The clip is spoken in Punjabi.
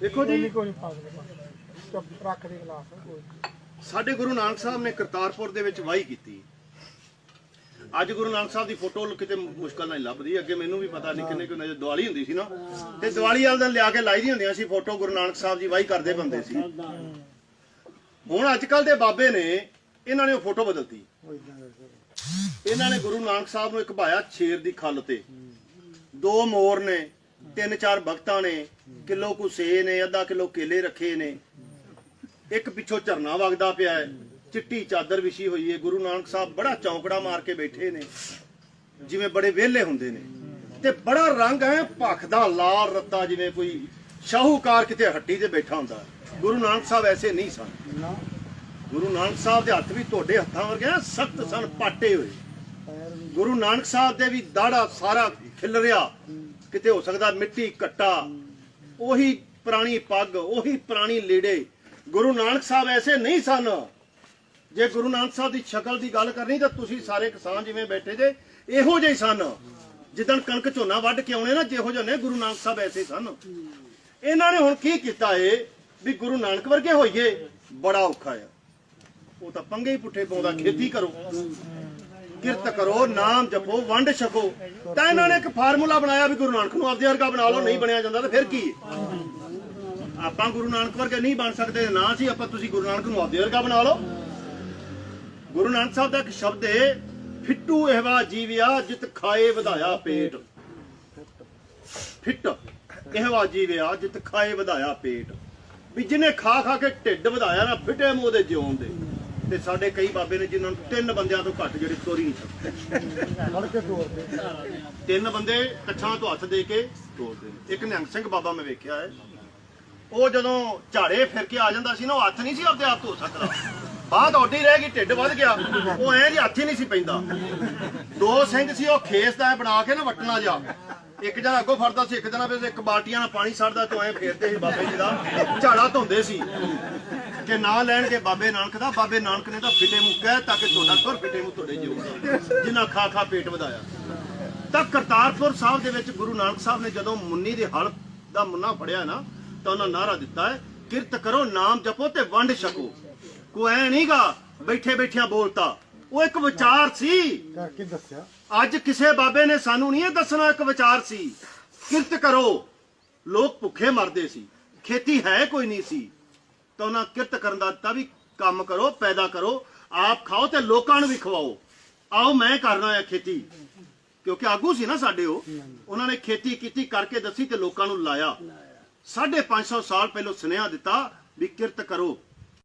ਦੇਖੋ ਜੀ। ਕੋਈ ਰੱਖ ਦੇ ਗਲਾਸ ਸਾਡੇ ਗੁਰੂ ਨਾਨਕ ਸਾਹਿਬ ਨੇ ਕਰਤਾਰਪੁਰ ਦੇ ਵਿੱਚ ਵਾਹੀ ਕੀਤੀ। ਅੱਜ ਗੁਰੂ ਨਾਨਕ ਸਾਹਿਬ ਦੀ ਫੋਟੋ ਕਿਤੇ ਮੁਸ਼ਕਲ ਨਾਲ ਹੀ ਲੱਭਦੀ। ਅੱਗੇ ਮੈਨੂੰ ਵੀ ਪਤਾ ਨਹੀਂ ਕਿੰਨੇ ਕਿੰਨੇ ਦੀਵਾਲੀ ਹੁੰਦੀ ਸੀ ਨਾ। ਤੇ ਦੀਵਾਲੀ ਵਾਲੇ ਦਿਨ ਲਿਆ ਕੇ ਲਾਈ ਦੀਆਂ ਹੁੰਦੀਆਂ ਸੀ ਫੋਟੋ, ਗੁਰੂ ਨਾਨਕ ਸਾਹਿਬ ਦੀ ਵਾਹੀ ਕਰਦੇ ਬੰਦੇ ਸੀ। ਹੁਣ ਅੱਜ ਕੱਲ ਦੇ ਬਾਬੇ ਨੇ, ਇਹਨਾਂ ਨੇ ਉਹ ਫੋਟੋ ਬਦਲਤੀ। ਇਹਨਾਂ ਨੇ ਗੁਰੂ ਨਾਨਕ ਸਾਹਿਬ ਨੂੰ ਇੱਕ ਭਾਇਆ ਛੇਰ ਦੀ ਖੱਲ ਤੇ। ਦੋ ਮੋਰ ਨੇ, ਤਿੰਨ ਚਾਰ ਭਗਤਾਂ ਨੇ, ਕਿਲੋ ਕੁ ਸੇ ਨੇ, ਅੱਧਾ ਕਿਲੋ ਕੇਲੇ ਰੱਖੇ ਨੇ। ਇੱਕ ਪਿੱਛੋਂ ਝਰਨਾ ਵਗਦਾ ਪਿਆ ਹੈ, ਚਿੱਟੀ ਚਾਦਰ ਵਿਛੀ ਹੋਈ ਹੈ। ਗੁਰੂ ਨਾਨਕ ਸਾਹਿਬ ਬੜਾ ਚੌਂਕੜਾ ਮਾਰ ਕੇ ਬੈਠੇ ਨੇ, ਜਿਵੇਂ ਬੜੇ ਵਿਹਲੇ ਹੁੰਦੇ ਨੇ। ਤੇ ਬੜਾ ਰੰਗ ਹੈ ਭਖਦਾ ਲਾਲ ਰੱਤਾ, ਜਿਵੇਂ ਕੋਈ ਸ਼ਾਹੂਕਾਰ ਕਿਤੇ ਹੱਟੀ ਤੇ ਬੈਠਾ ਹੁੰਦਾ। ਗੁਰੂ ਨਾਨਕ ਸਾਹਿਬ ਐਸੇ ਨਹੀਂ ਸਨ। ਗੁਰੂ ਨਾਨਕ ਸਾਹਿਬ ਦੇ ਹੱਥ ਵੀ ਤੁਹਾਡੇ ਹੱਥਾਂ ਵਰਗੇ ਸਖਤ ਸਨ, ਪਾਟੇ ਹੋਏ। ਗੁਰੂ ਨਾਨਕ ਸਾਹਿਬ ਦੇ ਵੀ ਦਾੜਾ ਸਾਰਾ ਖਿਲ ਰਿਹਾ। ਕਿਤੇ ਹੋ ਸਕਦਾ ਮਿੱਟੀ, ਕੱਟਾ। ਉਹੀ ਪੁਰਾਣੀ ਪੱਗ, ਉਹੀ ਪੁਰਾਣੀ ਲੀੜੇ। ਗੁਰੂ ਨਾਨਕ ਸਾਹਿਬ ਐਸੇ ਨਹੀਂ ਸਨ। ਜੇ ਗੁਰੂ ਨਾਨਕ ਸਾਹਿਬ ਦੀ ਸ਼ਕਲ ਦੀ ਗੱਲ ਕਰਨੀ, ਤਾਂ ਤੁਸੀਂ ਸਾਰੇ ਕਿਸਾਨ ਜਿਵੇਂ ਬੈਠੇ ਜੇ, ਇਹੋ ਜਿਹੇ ਸਨ। ਜਿੱਦਣ ਕਣਕ ਝੋਨਾ ਵੱਢ ਕੇ ਆਉਣੇ ਨਾ, ਜਿਹੋ ਜਿਹੇ ਨੇ ਗੁਰੂ ਨਾਨਕ ਸਾਹਿਬ ਐਸੇ ਸਨ। ਇਹਨਾਂ ਨੇ ਹੁਣ ਕੀ ਕੀਤਾ ਏ? ਵੀ ਗੁਰੂ ਨਾਨਕ ਵਰਗੇ ਹੋਈਏ, ਬੜਾ ਔਖਾ ਆ। ਉਹ ਤਾਂ ਪੰਗੇ ਹੀ ਪੁੱਠੇ ਪਾਉਂਦਾ, ਖੇਤੀ ਕਰੋ। ਕਿਰਤ ਕਰੋ, ਨਾਮ ਜਪੋ, ਵੰਡ ਛਕੋ। ਤਾਂ ਇਹਨਾਂ ਨੇ ਇੱਕ ਫਾਰਮੂਲਾ ਬਣਾਇਆ ਵੀ ਗੁਰੂ ਨਾਨਕ ਨੂੰ ਆਪਦੇ ਵਰਗਾ ਬਣਾ ਲਓ, ਨਹੀਂ ਬਣਿਆ ਜਾਂਦਾ ਤਾਂ ਫਿਰ ਕੀ? ਆਪਾਂ ਗੁਰੂ ਨਾਨਕ ਵਰਗੇ ਨਹੀਂ ਬਣ ਸਕਦੇ, ਨਾ ਸੀ ਆਪਾਂ ਤੁਸੀਂ ਗੁਰੂ ਨਾਨਕ ਨੂੰ ਆਪਦੇ ਵਰਗਾ ਬਣਾ ਲਓ। ਗੁਰੂ ਨਾਨਕ ਸਾਹਿਬ ਦਾ ਇੱਕ ਸ਼ਬਦ ਹੈ ਫਿੱਟੂ ਇਹਵਾ ਜੀਵਿਆ, ਜਿਤ ਖਾਏ ਵਧਾਇਆ ਪੇਟ। ਫਿੱਟ ਇਹਵਾ ਜੀਵਿਆ, ਜਿਤ ਖਾਏ ਵਧਾਇਆ ਪੇਟ। ਵੀ ਜਿਹਨੇ ਖਾ ਖਾ ਕੇ ਢਿੱਡ ਵਧਾਇਆ ਨਾ, ਫਿੱਟੇ ਮੂੰਹ ਦੇ ਜਿਉਂ ਦੇ ਤੇ ਸਾਡੇ ਕਈ ਬਾਬੇ ਨੇ ਜਿਨ੍ਹਾਂ ਨੂੰ ਤਿੰਨ ਬੰਦਿਆਂ ਤੋਂ ਘੱਟ ਜਿਹੜੇ ਤੋਰੀ ਨਹੀਂ ਸਕਦੇ ਫੜ ਕੇ ਤੋੜ ਦੇ। ਤਿੰਨ ਬੰਦੇ ਕੱਛਾਂ ਤੋਂ ਹੱਥ ਦੇ ਕੇ ਤੋੜਦੇ ਨੇ ਇੱਕ ਨਿਹੰਗ ਸਿੰਘ ਬਾਬਾ ਮੈਂ ਵੇਖਿਆ ਹੈ। ਉਹ ਜਦੋਂ ਝਾੜੇ ਫਿਰ ਕੇ ਆ ਜਾਂਦਾ ਸੀ ਨਾ ਉਹ ਹੱਥ ਨਹੀਂ ਸੀ ਆਪਦੇ ਆਪ ਧੋ ਸਕਦਾ। ਬਾਹ ਤੁਹਾਡੀ ਰਹਿ ਗਈ ਢਿੱਡ ਵੱਧ ਗਿਆ। ਉਹ ਐਂ ਜੀ ਹੱਥ ਹੀ ਨਹੀਂ ਸੀ ਪੈਂਦਾ। ਦੋ ਸਿੰਘ ਸੀ ਉਹ ਖੇਸ ਦਾ ਬਣਾ ਕੇ ਨਾ ਵਟਣਾ ਜਾ ਇੱਕ ਜਣਾ ਅੱਗੋਂ ਫੜਦਾ ਸੀ ਇੱਕ ਜਣਾ ਫਿਰ ਇੱਕ ਬਾਲਟੀਆਂ ਨਾਲ ਪਾਣੀ ਛੱਡਦਾ ਤੋਂ ਐਂ ਫੇਰਦੇ ਸੀ ਬਾਬੇ ਜੀ ਦਾ। ਝਾੜਾ ਧੋਂਦੇ ਸੀ। ਕਿ ਨਾਂ ਲੈਣਗੇ ਬਾਬੇ ਨਾਨਕ ਦਾ ਬਾਬੇ ਨਾਨਕ ਨੇ ਤਾਂ ਫਿੱਟੇ ਮੂੰਹ ਕਹਿ ਤਾਂ ਕਿ ਤੁਹਾਡਾ ਘਰ ਫਿੱਟੇ ਮੂੰਹ ਤੁਹਾਡੇ ਜਿਉ ਜਿਨ੍ਹਾਂ ਖਾ ਖਾ ਪੇਟ ਵਧਾਇਆ। ਤਾਂ ਕਰਤਾਰਪੁਰ ਸਾਹਿਬ ਦੇ ਵਿੱਚ ਗੁਰੂ ਨਾਨਕ ਸਾਹਿਬ ਨੇ ਜਦੋਂ ਮੁੰਨੀ ਦੇ ਹਲ ਦਾ ਮੁੰਨਾ ਫੜਿਆ ਨਾ ਤਾਂ ਉਹਨਾਂ ਨਾਰਾ ਦਿੱਤਾ ਹੈ ਕਿਰਤ ਕਰੋ ਨਾਮ ਜਪੋ ਤੇ ਵੰਡ ਛਕੋ। ਕੋਈ ਐ ਨਹੀਂਗਾ ਬੈਠੇ ਬੈਠਿਆਂ ਬੋਲਤਾ। ਉਹ ਇੱਕ ਵਿਚਾਰ ਸੀ। ਕਰਕੇ ਦੱਸਿਆ। ਅੱਜ ਕਿਸੇ ਬਾਬੇ ਨੇ ਸਾਨੂੰ ਨਹੀਂ ਇਹ ਦੱਸਣਾ ਇੱਕ ਵਿਚਾਰ ਸੀ। ਕਿਰਤ ਕਰੋ। ਲੋਕ ਭੁੱਖੇ ਮਰਦੇ ਸੀ। ਖੇਤੀ ਹੈ ਕੋਈ ਨਹੀਂ ਸੀ। ਤਾਂ ਉਹਨਾਂ ਕਿਰਤ ਕਰਨ ਦਾ ਦਿੱਤਾ ਵੀ ਕੰਮ ਕਰੋ ਪੈਦਾ ਕਰੋ। ਆਪ ਖਾਓ ਤੇ ਲੋਕਾਂ ਨੂੰ ਵੀ ਖਵਾਓ। ਆਓ ਮੈਂ ਕਰਨਾ ਹੈ ਖੇਤੀ। ਕਿਉਂਕਿ ਆਗੂ ਸੀ ਨਾ ਸਾਡੇ ਉਹ। ਉਹਨਾਂ ਨੇ ਖੇਤੀ ਕੀਤੀ ਕਰਕੇ ਦੱਸੀ ਤੇ ਲੋਕਾਂ ਨੂੰ ਲਾਇਆ। 550 ਸਾਲ ਪਹਿਲਾਂ ਸੁਨੇਹਾ ਦਿੱਤਾ ਵੀ ਕਿਰਤ ਕਰੋ।